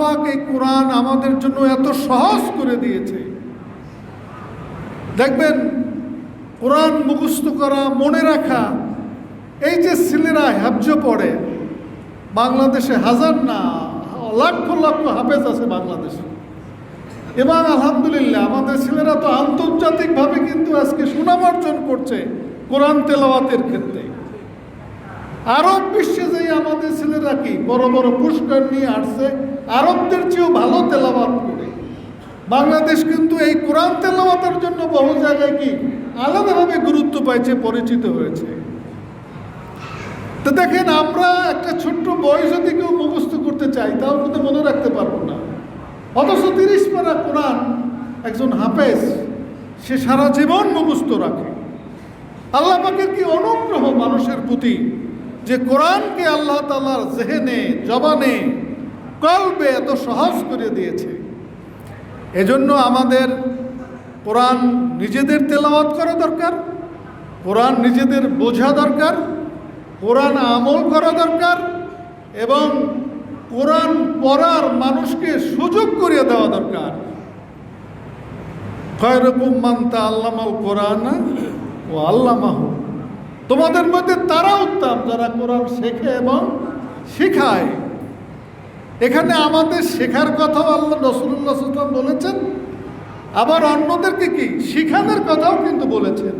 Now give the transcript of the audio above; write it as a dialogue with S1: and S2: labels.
S1: পাক এই কোরআন আমাদের জন্য এত সহজ করে দিয়েছে। দেখবেন, কোরআন মুখস্থ করা, মনে রাখা, এই যে ছেলেরা হ্যাবজ পড়ে, বাংলাদেশে হাজার না লক্ষ লক্ষ হাফেজ আছে বাংলাদেশে। এবং আলহামদুলিল্লাহ, আমাদের ছেলেরা তো আন্তর্জাতিকভাবে কিন্তু আজকে সুনাম অর্জন করছে কোরআন তেলাওয়াতের ক্ষেত্রে। আরব বিশ্বে যে আমাদের ছেলেরা কি? বড় বড় পুরস্কার নিয়ে আসছে, আরবদের চেয়েও ভালো তেলাওয়াত করে। বাংলাদেশ কিন্তু এই কোরআন তেলাওয়াতের জন্য বহু জায়গায় কি আলাদাভাবে গুরুত্ব পাইছে, পরিচিত হয়েছে। তো দেখেন, আমরা একটা ছোট্ট বই যদি কেউ মুখস্থ করতে চাই তাও কিন্তু মনে রাখতে পারব না। অথচ তিরিশ পারা কোরআন একজন হাফেজ, সে সারা জীবন মুখস্থ রাখে। আল্লাহ পাকের কি অনুগ্রহ মানুষের প্রতি? যে কোরআনকে আল্লাহ তালার জেহেনে, জবানে, কলবে এত সহজ করে দিয়েছে। এজন্য আমাদের কোরআন নিজেদের তেলাওয়াত করা দরকার, কোরআন নিজেদের বোঝা দরকার, কোরআন আমল করা দরকার এবং কোরআন পড়ার মানুষকে সুযোগ করিয়ে দেওয়া দরকার। খয়রকুম মান্তা আল্লামাল কোরআন ও আল্লামাহ। তোমাদের মধ্যে তারা উত্তম, যারা কোরআন শেখে এবং শেখায়। এখানে আমাদের শেখার কথাও আল্লাহ রসুল্লাহ বলেছেন। আবার অন্যদেরকে কি? শিখানোর কথাও কিন্তু বলেছেন।